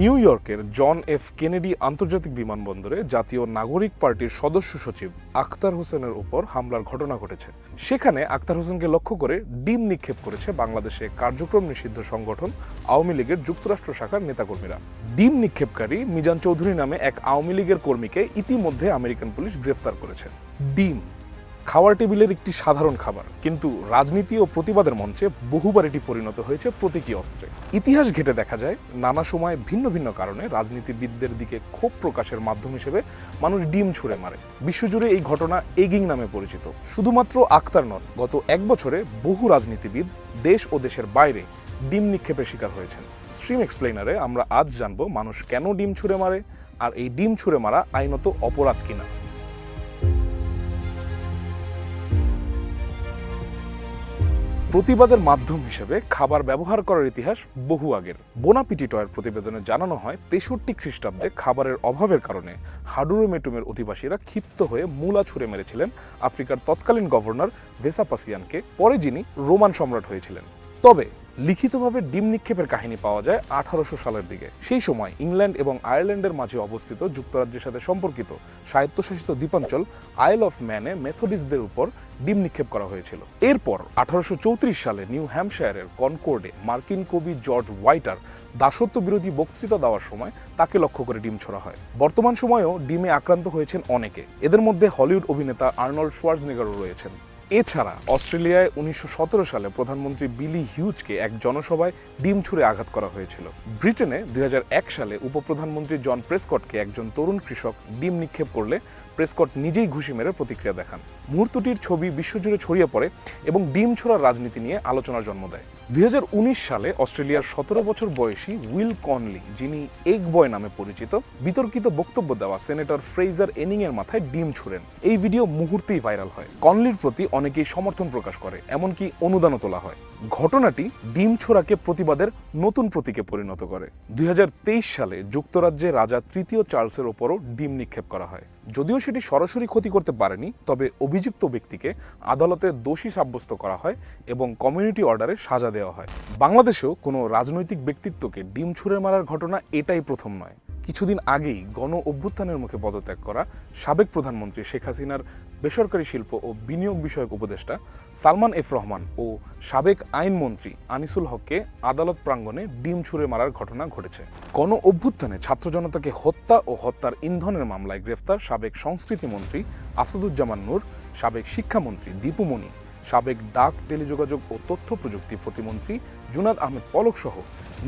New ইয়র্কের John F Kennedy আন্তর্জাতিক বিমানবন্দরে জাতীয় নাগরিক পার্টির সদস্য সচিব আখতার হোসেনের উপর হামলার ঘটনা ঘটেছে। সেখানে আখতার হোসেনকে লক্ষ্য করে ডিম নিক্ষেপ করেছে বাংলাদেশে কার্যক্রম নিষিদ্ধ সংগঠন, আওয়ামী লীগের যুক্তরাষ্ট্র শাখার নেতাকর্মীরা। ডিম নিক্ষেপকারী মিজান চৌধুরী নামে এক আওয়ামী লীগের কর্মীকে ইতিমধ্যে আমেরিকান পুলিশ গ্রেফতার করেছে। ডিম খাওয়ার টেবিলের একটি সাধারণ খাবার, কিন্তু রাজনীতি ও প্রতিবাদের মঞ্চে বহুবার এটি পরিণত হয়েছে প্রতীকী অস্ত্রে। ইতিহাস ঘেটে দেখা যায়, নানা সময় ভিন্ন ভিন্ন কারণে রাজনীতিবিদদের দিকে ক্ষোভ প্রকাশের মাধ্যম হিসেবে মানুষ ডিম ছুঁড়ে মারে। বিশ্বজুড়ে এই ঘটনা এগিং নামে পরিচিত। শুধুমাত্র আক্তার নন, গত এক বছরে বহু রাজনীতিবিদ দেশ ও দেশের বাইরে ডিম নিক্ষেপের শিকার হয়েছেন। স্ট্রিম এক্সপ্লেইনারে আমরা আজ জানব মানুষ কেন ডিম ছুঁড়ে মারে, আর এই ডিম ছুঁড়ে মারা আইনত অপরাধ কিনা। প্রতিবাদের মাধ্যম হিসেবে খাবার ব্যবহার করার ইতিহাস বহু আগের। বোনাপিটিটয়ের প্রতিবেদনে জানানো হয়, তেষট্টি খ্রিস্টাব্দে খাবারের অভাবের কারণে হাডুরোমেটুমের অধিবাসীরা ক্ষিপ্ত হয়ে মূলা ছুঁড়ে মেরেছিলেন আফ্রিকার তৎকালীন গভর্নর ভেসাপাসিয়ানকে, পরে যিনি রোমান সম্রাট হয়েছিলেন। তবে লিখিতভাবে ডিম নিক্ষেপের কাহিনী পাওয়া যায় আঠারোশো সালের দিকে। সেই সময় ইংল্যান্ড এবং আয়ারল্যান্ডের মাঝে অবস্থিত যুক্তরাজ্যের সাথে সম্পর্কিত স্বায়ত্তশাসিত দ্বীপাঞ্চল আইল অফ ম্যানে মেথডিস্টদের উপর ডিম নিক্ষেপ করা হয়েছিল। এরপর আঠারোশো চৌত্রিশ সালে নিউ হ্যাম্পশায়ারের কনকোর্ডে মার্কিন কবি জর্জ হোয়াইটার দাসত্ব বিরোধী বক্তৃতা দেওয়ার সময় তাকে লক্ষ্য করে ডিম ছোড়া হয়। বর্তমান সময়েও ডিমে আক্রান্ত হয়েছেন অনেকে। এদের মধ্যে হলিউড অভিনেতা আর্নল্ড শোয়ার্জনেগারও রয়েছেন। এছাড়া অস্ট্রেলিয়ায় উনিশশো সতেরো সালে প্রধানমন্ত্রী বিলি হিউজকে এক জনসভায় ডিম ছুঁড়ে আঘাত করা হয়েছিল। ব্রিটেনে দুই হাজার এক সালে উপপ্রধানমন্ত্রী জন প্রেসকটকে একজন তরুণ কৃষক ডিম নিক্ষেপ করলে প্রেসকট নিজেই ঘুষি মেরে প্রতিক্রিয়া দেখান। মুহূর্তটির ছবি বিশ্বজুড়ে ছড়িয়ে পড়ে এবং ডিম ছোড়ার রাজনীতি নিয়ে আলোচনার জন্ম দেয়। দুই হাজার উনিশ সালে অস্ট্রেলিয়ার সতেরো বছর বয়সী উইল কনলি, যিনি এগ বয় নামে পরিচিত, বিতর্কিত বক্তব্য দেওয়া সেনেটর ফ্রেজার এনিং এর মাথায় ডিম ছুড়েন। এই ভিডিও মুহূর্তেই ভাইরাল হয়। কনলির প্রতি অনেকেই সমর্থন প্রকাশ করে, এমনকি অনুদানও তোলা হয়। ঘটনাটি ডিম ছোড়াকে প্রতিবাদের নতুন প্রতীকে পরিণত করে। দুই হাজার তেইশ সালে যুক্তরাজ্যে রাজা তৃতীয় চার্লসের ওপরও ডিম নিক্ষেপ করা হয়। যদিও সেটি সরাসরি ক্ষতি করতে পারেনি, তবে অভিযুক্ত ব্যক্তিকে আদালতে দোষী সাব্যস্ত করা হয় এবং কমিউনিটি অর্ডারে সাজা দেওয়া হয়। বাংলাদেশেও কোনো রাজনৈতিক ব্যক্তিত্বকে ডিম ছুঁড়ে মারার ঘটনা এটাই প্রথম নয়। কিছুদিন আগেই গণ অভ্যুত্থানের মুখে পদত্যাগ করা সাবেক প্রধানমন্ত্রী শেখ হাসিনার বেসরকারি শিল্প ও বিনিয়োগ বিষয়ক উপদেষ্টা সালমান এফ রহমান ও সাবেক আইনমন্ত্রী আনিসুল হককে আদালত প্রাঙ্গণে ডিম ছুঁড়ে মারার ঘটনা ঘটেছে। গণ অভ্যুত্থানে ছাত্র জনতাকে হত্যা ও হত্যার ইন্ধনের মামলায় গ্রেফতার সাবেক সংস্কৃতি মন্ত্রী আসাদুজ্জামান নূর, সাবেক শিক্ষামন্ত্রী দীপু দীপুমণি সাবেক ডাক, টেলিযোগাযোগ ও তথ্য প্রযুক্তি প্রতিমন্ত্রী জুনাদ আহমেদ পলক সহ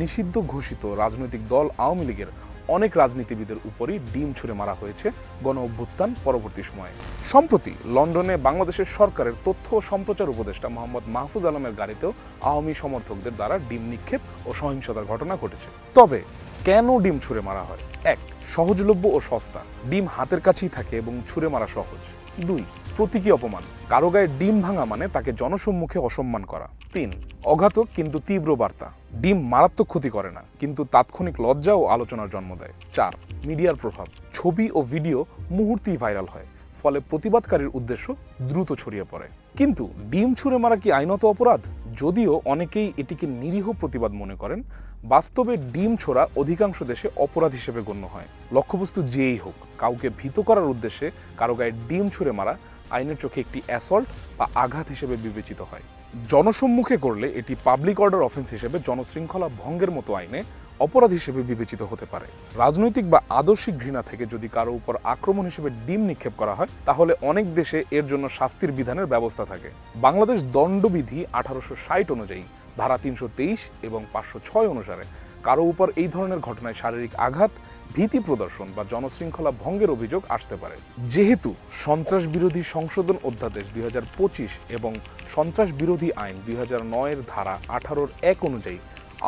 নিষিদ্ধ ঘোষিত রাজনৈতিক দল আওয়ামী লীগের অনেক রাজনীতিবিদের উপরই ডিম ছুড়ে মারা হয়েছে গণ অভ্যুত্থান পরবর্তী সময়ে। সম্প্রতি লন্ডনে বাংলাদেশের সরকারের তথ্য ও সম্প্রচার উপদেষ্টা মোহাম্মদ মাহফুজ আলমের গাড়িতেও আওয়ামী সমর্থকদের দ্বারা ডিম নিক্ষেপ ও সহিংসতার ঘটনা ঘটেছে। তবে কেন ডিম ছুঁড়ে মারা হয়? এক, সহজলভ্য ও সস্তা। ডিম হাতের কাছেই থাকে এবং ছুঁড়ে মারা সহজ। দুই, প্রতীকী অপমান। কারও গায়ে ডিম ভাঙা মানে তাকে জনসম্মুখে অসম্মান করা। তিন, অঘাতক কিন্তু তীব্র বার্তা। ডিম মারাত্মক ক্ষতি করে না, কিন্তু তাৎক্ষণিক লজ্জা ও আলোচনার জন্ম দেয়। চার, মিডিয়ার প্রভাব। ছবি ও ভিডিও মুহূর্তেই ভাইরাল হয়, ফলে প্রতিবাদকারীর উদ্দেশ্য দ্রুত ছড়িয়ে পড়ে। কিন্তু ডিম ছুঁড়ে মারা কি আইনত অপরাধ? যদিও অনেকেই এটিকে নিরীহ প্রতিবাদ মনে করেন, বাস্তবে ডিম ছোড়া অধিকাংশ দেশে অপরাধ হিসেবে গণ্য হয়। লক্ষ্যবস্তু যেই হোক, কাউকে ভীত করার উদ্দেশ্যে কারও গায়ে ডিম ছুঁড়ে মারা আইনের চোখে একটি অ্যাসল্ট বা আঘাত হিসেবে বিবেচিত হয়। জনসম্মুখে করলে এটি পাবলিক অর্ডার অফেন্স হিসেবে জনশৃঙ্খলা ভঙ্গের মতো আইনে অপরাধ হিসেবে বিবেচিত হতে পারে। রাজনৈতিক বা আদর্শিক ঘৃণা থেকে যদি কারও উপর আক্রমণ হিসেবে ডিম নিক্ষেপ করা হয়, তাহলে অনেক দেশে এর জন্য শাস্তির বিধানের ব্যবস্থা থাকে। বাংলাদেশ দণ্ডবিধি আঠারোশো ষাট অনুযায়ী, ধারা তিনশো তেইশ এবং পাঁচশো ছয় অনুসারে, কারও উপর এই ধরনের ঘটনায় শারীরিক আঘাত, ভীতি প্রদর্শন বা জনশৃঙ্খলা ভঙ্গের অভিযোগ আসতে পারে। যেহেতু সন্ত্রাস বিরোধী সংশোধন অধ্যাদেশ দুই হাজার পঁচিশ এবং সন্ত্রাস বিরোধী আইন দুই হাজার নয়ের ধারা আঠারোর এক অনুযায়ী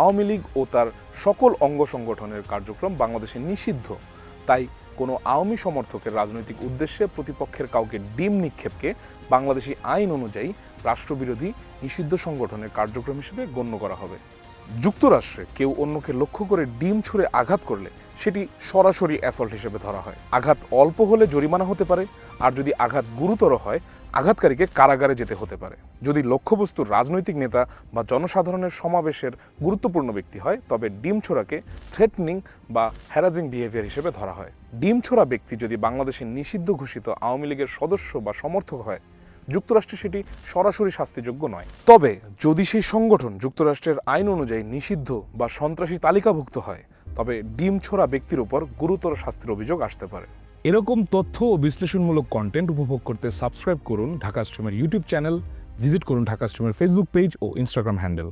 আওয়ামী লীগ ও তার সকল অঙ্গ সংগঠনের কার্যক্রম বাংলাদেশে নিষিদ্ধ। তাই কোনো আওয়ামী সমর্থকের রাজনৈতিক উদ্দেশ্যে প্রতিপক্ষের কাউকে ডিম নিক্ষেপকে বাংলাদেশি আইন অনুযায়ী রাষ্ট্রবিরোধী নিষিদ্ধ সংগঠনের কার্যক্রম হিসেবে গণ্য করা হবে। যুক্তরাষ্ট্রে কেউ অন্যকে লক্ষ্য করে ডিম ছুঁড়ে আঘাত করলে সেটি সরাসরি অ্যাসল্ট হিসেবে ধরা হয়। আঘাত অল্প হলে জরিমানা হতে পারে, আর যদি আঘাত গুরুতর হয়, আঘাতকারীকে কারাগারে যেতে হতে পারে। যদি লক্ষ্যবস্তুর রাজনৈতিক নেতা বা জনসাধারণের সমাবেশের গুরুত্বপূর্ণ ব্যক্তি হয়, তবে ডিম ছোড়াকে থ্রেটনিং বা হ্যারাজিং বিহেভিয়ার হিসেবে ধরা হয়। ডিম ছোড়া ব্যক্তি যদি বাংলাদেশের নিষিদ্ধ ঘোষিত আওয়ামী লীগের সদস্য বা সমর্থক হয় যুক্তরাষ্ট্রে সেটি সরাসরি শাস্তিযোগ্য নয়। তবে যদি সেই সংগঠন যুক্তরাষ্ট্রের আইন অনুযায়ী নিষিদ্ধ বা সন্ত্রাসী তালিকাভুক্ত হয়, তবে ডিম ছোড়া ব্যক্তির উপর গুরুতর শাস্তির অভিযোগ আসতে পারে। এরকম তথ্য ও বিশ্লেষণমূলক কন্টেন্ট উপভোগ করতে সাবস্ক্রাইব করুন ঢাকা স্ট্রিমের ইউটিউব চ্যানেল ভিজিট করুন ঢাকা স্ট্রিমের ফেসবুক পেজ ও ইনস্টাগ্রাম হ্যান্ডেল